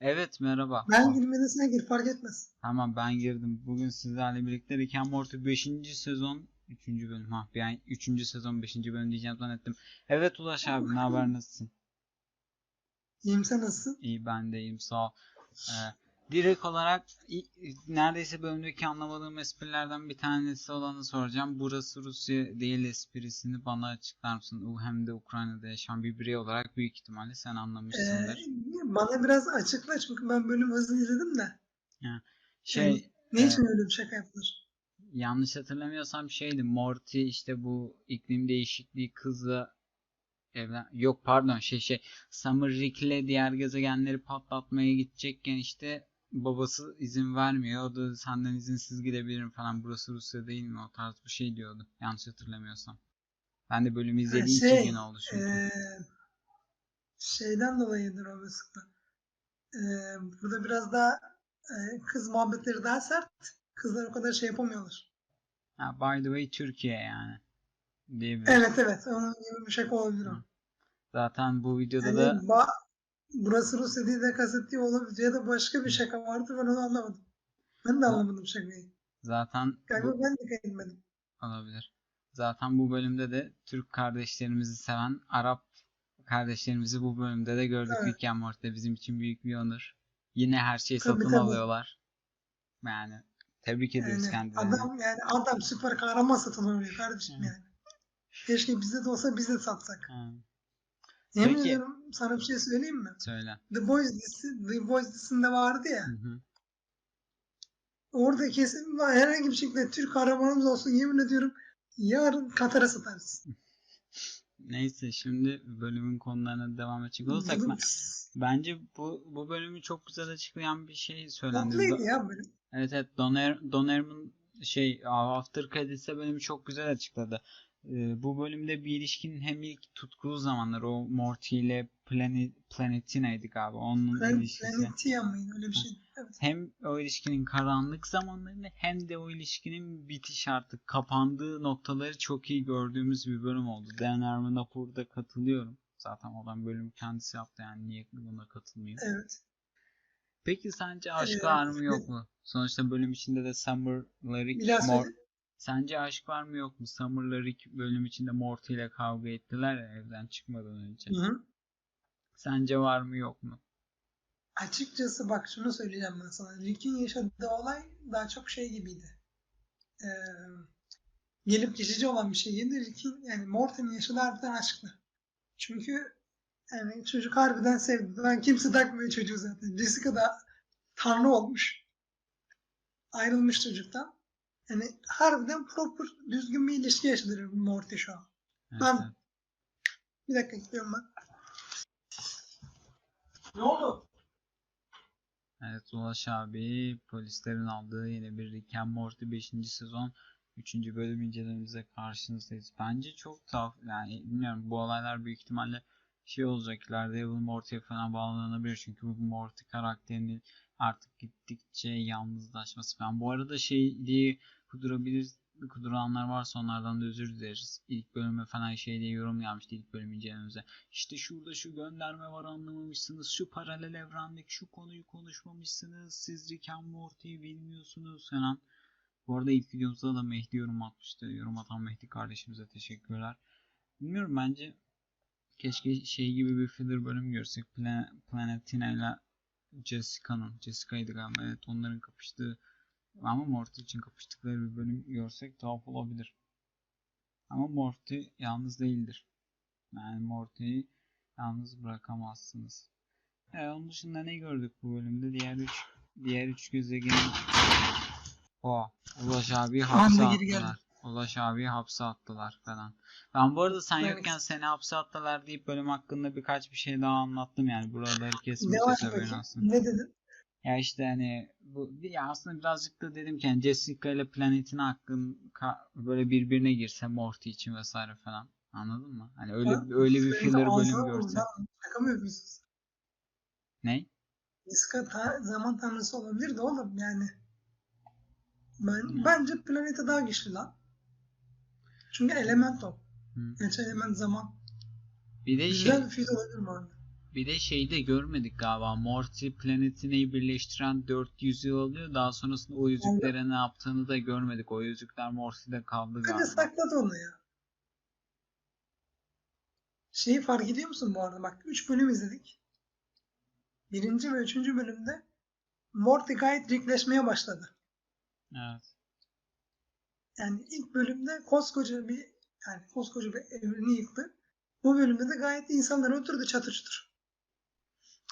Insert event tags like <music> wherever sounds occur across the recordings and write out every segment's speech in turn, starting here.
Evet merhaba. Ben girmeden sen gir fark etmez. Tamam ben girdim. Bugün sizlerle birlikte Rick and Morty 5. sezon 3. bölüm. Ha bir an 3. sezon 5. bölüm diyeceğim zannettim. Evet Ulaş abi ne haber nasılsın? İyiyim sen nasılsın? İyi ben de iyiyim sağ ol. Ee, direkt olarak neredeyse bölümdeki anlamadığım esprilerden bir tanesi olanı soracağım. Burası Rusya değil esprisini bana açıklar mısın? Hem de Ukrayna'da yaşayan bir birey olarak büyük ihtimalle sen Ee, anlamışsındır. bana biraz açıkla çünkü ben bölüm hızlı izledim de. Şey Ne için öyle bir şaka yaptılar? yanlış hatırlamıyorsam şeydi Morty işte bu iklim değişikliği kızla evlen yok pardon şey şey Summer Rick'le diğer gezegenleri patlatmaya gidecekken işte babası izin vermiyor. O da senden izinsiz gidebilirim falan. Burası Rusya değil mi? O tarz bir şey diyordu. Yanlış hatırlamıyorsam. Ben de bölümü izlediğim şey, iki gün oldu çünkü. Ee, şeyden dolayıdır o mesela. Ee, burada biraz daha e, kız muhabbetleri daha sert. Kızlar o kadar şey yapamıyorlar. Ha, by the way Türkiye yani. Diyebiliriz. Evet evet onun gibi bir şaka olabilir o. Zaten bu videoda Yani da burası Rusya değil de kastettiği olabilir ya da başka bir şaka vardı ben onu anlamadım. Ben de anlamadım şakayı. zaten Galiba bu- ben de kayılmadım. olabilir. Zaten bu bölümde de Türk kardeşlerimizi seven Arap kardeşlerimizi bu bölümde de gördük. Evet. Rick and Morty'de bizim için büyük bir onur. Yine her şeyi Tabii, satın tabii. alıyorlar. Yani tebrik ediyoruz Yani kendilerini. adam yani adam süper kahraman satın alıyor kardeşim Hı. yani. Keşke bizde de olsa biz de satsak. Ha, Yemin Peki. ediyorum sana bir şey söyleyeyim mi? söyle. The Boys dizisi, The Boys dizisinde vardı ya. Hı hı. Orada kesin herhangi bir şekilde Türk kahramanımız olsun yemin ediyorum yarın Katar'a satarız. <laughs> Neyse şimdi bölümün konularına devam edecek olursak ben, <laughs> bence bu bu bölümü çok güzel açıklayan bir şey söylendi. Tatlıydı ya böyle. Evet evet Doner, Donerman şey After Credits'e bölümü çok güzel açıkladı. Ee, bu bölümde bir ilişkinin hem ilk tutkulu zamanları o Morty ile Planet, Planetina'ydı galiba onun Plan, ilişkisi. Planetia mıydı öyle bir şey. Evet. Hem o ilişkinin karanlık zamanlarını hem de o ilişkinin bitiş artık kapandığı noktaları çok iyi gördüğümüz bir bölüm oldu. Dan Harmon'a burada katılıyorum. Zaten olan bölümü kendisi yaptı yani niye buna katılmıyor. evet. Peki sence aşk Evet. var mı yok mu? Sonuçta bölüm içinde de Summer'la Rick Bir daha Mor-. Sence aşk var mı yok mu? Summer'la Rick bölüm içinde Morty ile kavga ettiler ya evden çıkmadan önce. Hı hı. Sence var mı yok mu? Açıkçası bak şunu söyleyeceğim ben sana. Rick'in yaşadığı olay daha çok şey gibiydi. Ee, gelip geçici olan bir şeydi. Rick'in yani Morty'nin yaşadığı harbiden aşktı. Çünkü yani çocuk harbiden sevdi. Ben kimse takmıyor çocuğu zaten. Jessica da tanrı olmuş. Ayrılmış çocuktan. Yani harbiden proper düzgün bir ilişki yaşadı Morty şu an. Evet, Ben- evet. Bir dakika gidiyorum ben. Ne oldu? Evet Ulaş abi polislerin aldığı yine bir Rick and Morty 5. sezon 3. bölüm incelememize karşınızdayız. Bence çok tuhaf yani bilmiyorum bu olaylar büyük ihtimalle şey olacak ileride Evil Morty'ye falan bağlanabilir çünkü bu Morty karakterinin artık gittikçe yalnızlaşması falan. Bu arada şey diye kudurabilir kuduranlar varsa onlardan da özür dileriz. İlk bölüme falan şey diye yorum gelmişti ilk bölüm incelememize. İşte şurada şu gönderme var anlamamışsınız. Şu paralel evrendeki şu konuyu konuşmamışsınız. Siz Rick and Morty'yi bilmiyorsunuz falan. Bu arada ilk videomuzda da Mehdi yorum atmıştı. Yorum atan Mehdi kardeşimize teşekkürler. Bilmiyorum bence keşke şey gibi bir filler bölüm görsek. Plan Planetina ile Jessica'nın. Jessica'ydı galiba. Evet onların kapıştığı ama Morty için kapıştıkları bir bölüm görsek tuhaf olabilir. Ama Morty yalnız değildir. Yani Morty'yi yalnız bırakamazsınız. Evet, onun dışında ne gördük bu bölümde? Diğer üç diğer üç gezegenin o Ulaş abi hapse attılar. Ulaş abi hapse attılar falan. Ben bu arada sen Evet. yokken seni hapse attılar deyip bölüm hakkında birkaç bir şey daha anlattım yani buraları haberin peki? olsun. Ne dedin? Ya işte hani bu ya aslında birazcık da dedim ki hani Jessica ile Planet'in hakkın böyle birbirine girse Morty için vesaire falan. Anladın mı? Hani öyle Ha? öyle bir filler bölüm lan. Şaka mı yapıyorsun? Ne? Jessica ta- zaman tanrısı olabilir de oğlum yani. Ben, Hmm. bence planete daha güçlü lan. Çünkü element o. Hı. Gerçi element zaman. Bir de şey Güzel bir film olabilir mi abi? Bir de şeyi de görmedik galiba. Morty planetini birleştiren 400 yıl alıyor. Daha sonrasında o yüzüklere ne yaptığını da görmedik. O yüzükler Morty'de kaldı galiba. sakladı onu ya. Şeyi fark ediyor musun bu arada? Bak 3 bölüm izledik. Birinci ve üçüncü bölümde Morty gayet rikleşmeye başladı. Evet. Yani ilk bölümde koskoca bir yani koskoca bir evreni yıktı. Bu bölümde de gayet insanlar oturdu çatır çutur.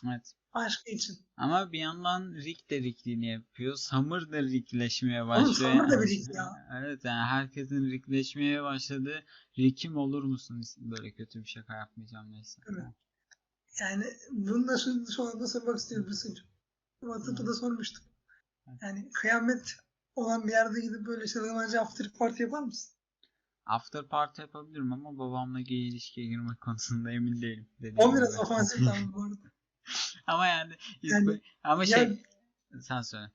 Evet. Aşkı için. Ama bir yandan Rick de Rick'liğini yapıyor. Summer da Rickleşmeye Oğlum başlıyor. Summer da bir Rick ya. Evet yani herkesin Rickleşmeye başladığı Rick'im olur musun? Böyle kötü bir şaka yapmayacağım neyse. Evet. Yani bunu da şu, şu anda sormak istiyorum bir suçum. WhatsApp'ta da sormuştum. Yani kıyamet olan bir yerde gidip böyle çılgınca after party yapar mısın? After party yapabilirim ama babamla gay ilişkiye girmek konusunda emin değilim. O biraz ofansif <laughs> tamam bu arada. ama yani, Yani- ama şey sen söyle.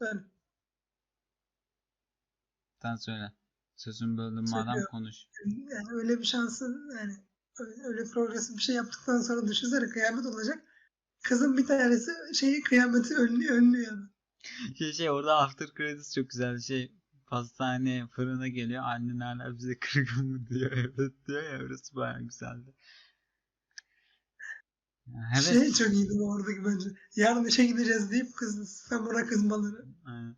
Böyle. Sen söyle. Sözün böldüm madem Söylüyorum. konuş. Yani öyle bir şansın yani öyle, öyle progresif bir şey yaptıktan sonra düşünsene kıyamet olacak. Kızın bir tanesi şeyi kıyameti önlüyor önlüyor. Şey, şey orada after credits çok güzel şey pastane fırına geliyor hala bize <laughs> kırgın mı diyor evet diyor ya orası baya güzeldi. Evet. Şey çok iyiydi oradaki bence. Yarın işe gideceğiz deyip kız samura kızmaları. Aynen.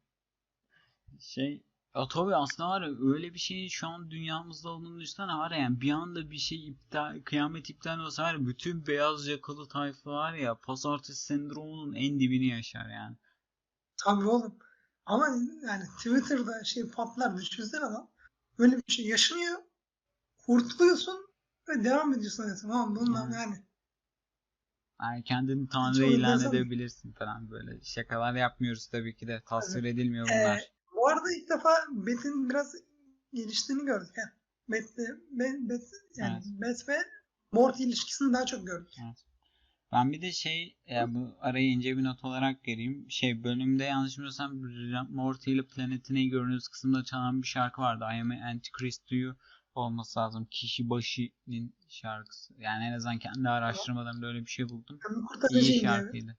Şey ya tabii aslında var ya öyle bir şeyin şu an dünyamızda olduğunu düşünsene var ya yani bir anda bir şey iptal kıyamet iptal olsa var ya bütün beyaz yakalı tayfa var ya pazartesi sendromunun en dibini yaşar yani. Tabii oğlum. Ama yani Twitter'da şey patlar düşünsene lan. Böyle bir şey yaşanıyor. Kurtuluyorsun ve devam ediyorsun hayatına. Tamam bundan Hmm. yani. Yani kendini tanrı ilan edebilirsin falan böyle şakalar yapmıyoruz tabii ki de tasvir edilmiyor Ee, bunlar. bu arada ilk defa Bet'in biraz geliştiğini gördük. Yani Bet'le, Bet, Bet, yani Bet ve Morty ilişkisini daha çok gördük. Ben bir de şey ya bu araya ince bir not olarak gireyim. Şey bölümde yanlış bilmiyorsam Morty ile Planetine görünüz kısımda çalan bir şarkı vardı. I am an Antichrist to you olması lazım. Kişi başı'nın şarkısı. Yani en azından kendi araştırmalarımda öyle bir şey buldum. İyi diye. şarkıydı.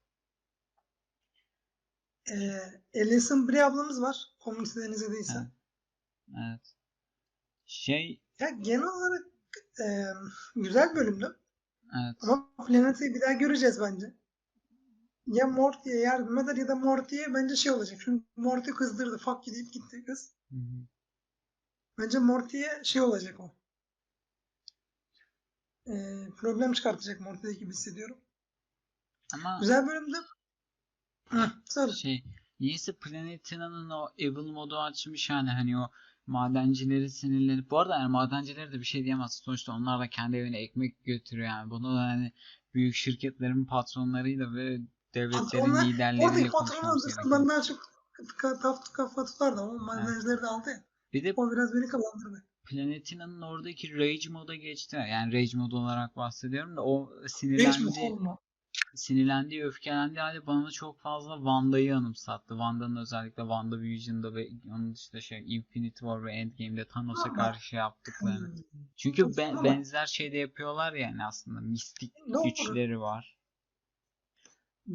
Ee, Alison Brie ablamız var. Komüniteden izlediyse. Evet. Evet. Şey Ya genel olarak e, güzel bölümdü. Evet. Ama Planet'i bir daha göreceğiz bence. Ya Morty'ye yardım eder ya da Morty'ye bence şey olacak. Çünkü Morty kızdırdı. Fuck gidip gitti kız. Hı hı. Bence Morty'ye şey olacak o. Ee, problem çıkartacak Morty'deki gibi hissediyorum. Ama Güzel bölümdü. Hı, söyle. şey niyeyse Planetina'nın o evil modu açmış yani hani o madencileri sinirlenip bu arada yani madencilere de bir şey diyemezsin sonuçta onlar da kendi evine ekmek götürüyor yani bunu da hani büyük şirketlerin patronlarıyla ve devletlerin Onlar- liderleriyle konuşmamız gerekiyor. ben daha çok kafa, kafa tutardı ama madencileri de aldı ya. Bir de O biraz beni kazandırdı. Planetina'nın oradaki Rage moda geçti. Yani Rage mod olarak bahsediyorum da o Hiç mi sinirlendi, olma? Sinirlendiği, öfkelendiği halde bana çok fazla Wanda'yı anımsattı. Wanda'nın özellikle WandaVision'da ve onun dışında şey Infinity War ve Endgame'de Thanos'a karşı yaptıklarını. Çünkü Çok be- ama- benzer şeyde yapıyorlar yani aslında mistik Doğru. güçleri var.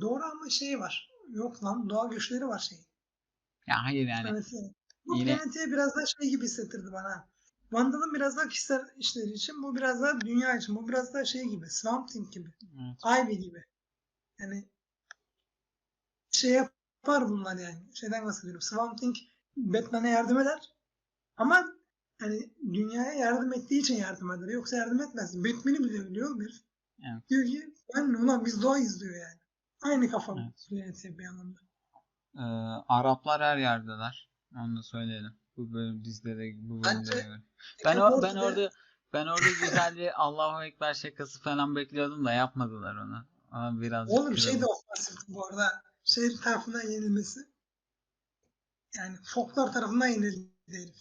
Doğru ama şey var. Yok lan doğa güçleri var şey. Ya hayır yani Planet'e. Bu yine- Planet'e biraz daha şey gibi hissettirdi bana. Wanda'nın biraz daha kişisel işleri için, bu biraz daha dünya için, bu biraz daha şey gibi, Swamp Thing gibi, evet, Ivy gibi. Yani şey yapar bunlar yani. Şeyden bahsediyorum. Swamp Thing Batman'e yardım eder. Ama hani dünyaya yardım ettiği için yardım eder. Yoksa yardım etmez. Batman'i bile biliyor herif. Evet. Diyor ki ben ulan biz doğayız diyor yani. Aynı kafa Evet. Bir anlamda. Ee, Araplar her yerdeler. Onu da söyleyelim. Bu bölüm dizide de bu bölümde Bence- de. böyle. Ben, o, ben orada ben orada güzel bir Allahu Ekber şakası falan bekliyordum da yapmadılar onu. Ama biraz Oğlum şey de ofansif bu arada. Şey tarafından yenilmesi. Yani folklar tarafından yenildi herif.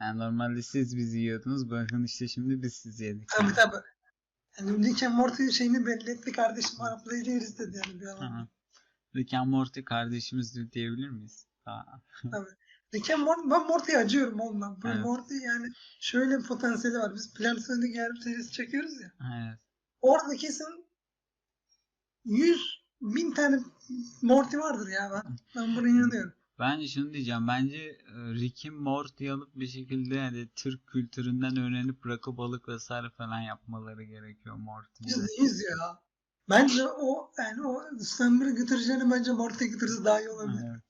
yani normalde siz bizi yiyordunuz. Bakın işte şimdi biz sizi yedik. Tabii tabii. Yani Rick and Morty şeyini belli etti kardeşim Arapları yeriz dedi yani bir hı. Rick and Morty kardeşimiz diyebilir miyiz? Daha. Rick and Morty, ben Morty'ye acıyorum lan. Bu Evet. Morty yani şöyle bir potansiyeli var. Biz Planet Sonic yarım serisi çekiyoruz ya. Evet. orada kesin 100 bin tane Morty vardır ya ben. Ben buna inanıyorum. Ben şunu diyeceğim. Bence e, Rick'in Morty alıp bir şekilde yani Türk kültüründen öğrenip rakı balık vesaire falan yapmaları gerekiyor Morty'yi. Yüz ya. Bence o yani o Stammer'ı götüreceğini bence Morty'ye götürse daha iyi olabilir. Evet.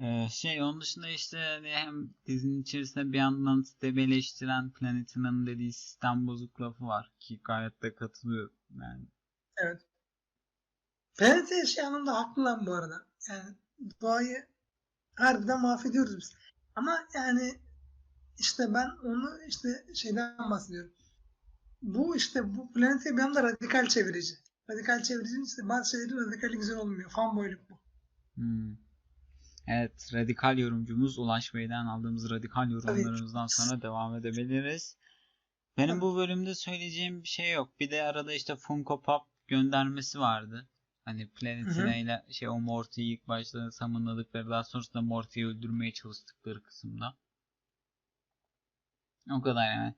Ee, şey onun dışında işte hani hem dizinin içerisinde bir yandan sistemi eleştiren Planetina'nın dediği sistem bozuk lafı var ki gayet de katılıyorum yani. Evet. PNT şey anlamda haklı lan bu arada. Yani doğayı harbiden mahvediyoruz biz. Ama yani işte ben onu işte şeyden bahsediyorum. Bu işte bu planete bir anda radikal çevirici. Radikal çevirici işte bazı şeylerin radikali güzel olmuyor. Fanboyluk bu. Hmm. Evet, radikal yorumcumuz Ulaş Bey'den aldığımız radikal yorumlarımızdan sonra devam edebiliriz. Benim bu bölümde söyleyeceğim bir şey yok. Bir de arada işte Funko Pop göndermesi vardı. Hani Planetina ile şey o Morty'yi ilk başta summonladıkları daha sonrasında Morty'yi öldürmeye çalıştıkları kısımda. O kadar yani.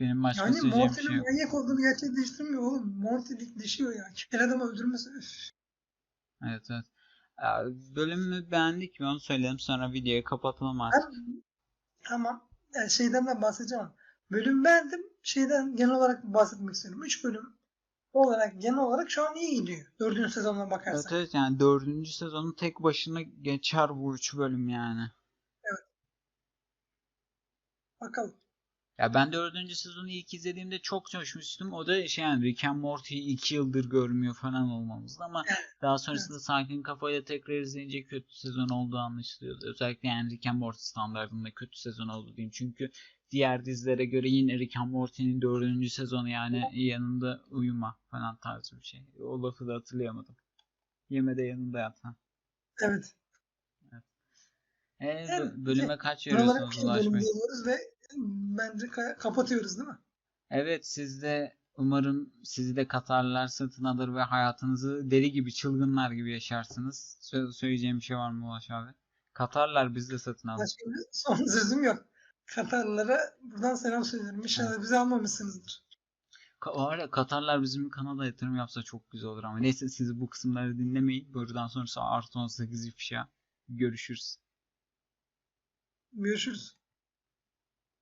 Benim başka Yani söyleyeceğim bir şey Morty'nin yok. manyak olduğunu gerçeği değiştirmiyor oğlum. Morty dikleşiyor ya. Kel adamı öldürmesi üf. Evet evet. Bölümü beğendik mi onu söyleyelim sonra videoyu kapatalım artık. Ben, tamam. Yani şeyden de bahsedeceğim. Bölüm beğendim. Şeyden genel olarak bahsetmek istiyorum. 3 bölüm olarak genel olarak şu an iyi gidiyor. Dördüncü sezonuna Evet bakarsak. evet yani dördüncü sezonun tek başına geçer bu üç bölüm yani. Bakalım. Ya ben dördüncü sezonu ilk izlediğimde çok coşmuştum. O da şey yani Rick and Morty'yi iki yıldır görmüyor falan olmamızdı ama daha sonrasında sakin kafayla tekrar izleyince kötü sezon olduğu anlaşılıyordu. Özellikle yani Rick and Morty standartında kötü sezon oldu diyeyim. Çünkü diğer dizilere göre yine Rick and Morty'nin dördüncü sezonu yani yanında uyuma falan tarzı bir şey. O lafı da hatırlayamadım. Yemede yanında yat. Ha. Evet. E, Evet, bö- bölüme kaç veriyorsunuz Ulaş Bey? ve bence ka- kapatıyoruz değil mi? Evet siz de umarım sizi de Katarlılar satın alır ve hayatınızı deli gibi çılgınlar gibi yaşarsınız. Sö- söyleyeceğim bir şey var mı Ulaş abi? Katarlar bizi de satın alır. Son sözüm yok. Katarlılara buradan selam söylüyorum. İnşallah bizi almamışsınızdır. O ara Katarlar bizim kanala yatırım yapsa çok güzel olur ama neyse siz bu kısımları dinlemeyin. Buradan sonrası artı 18 ifşa. Görüşürüz. Görüşürüz.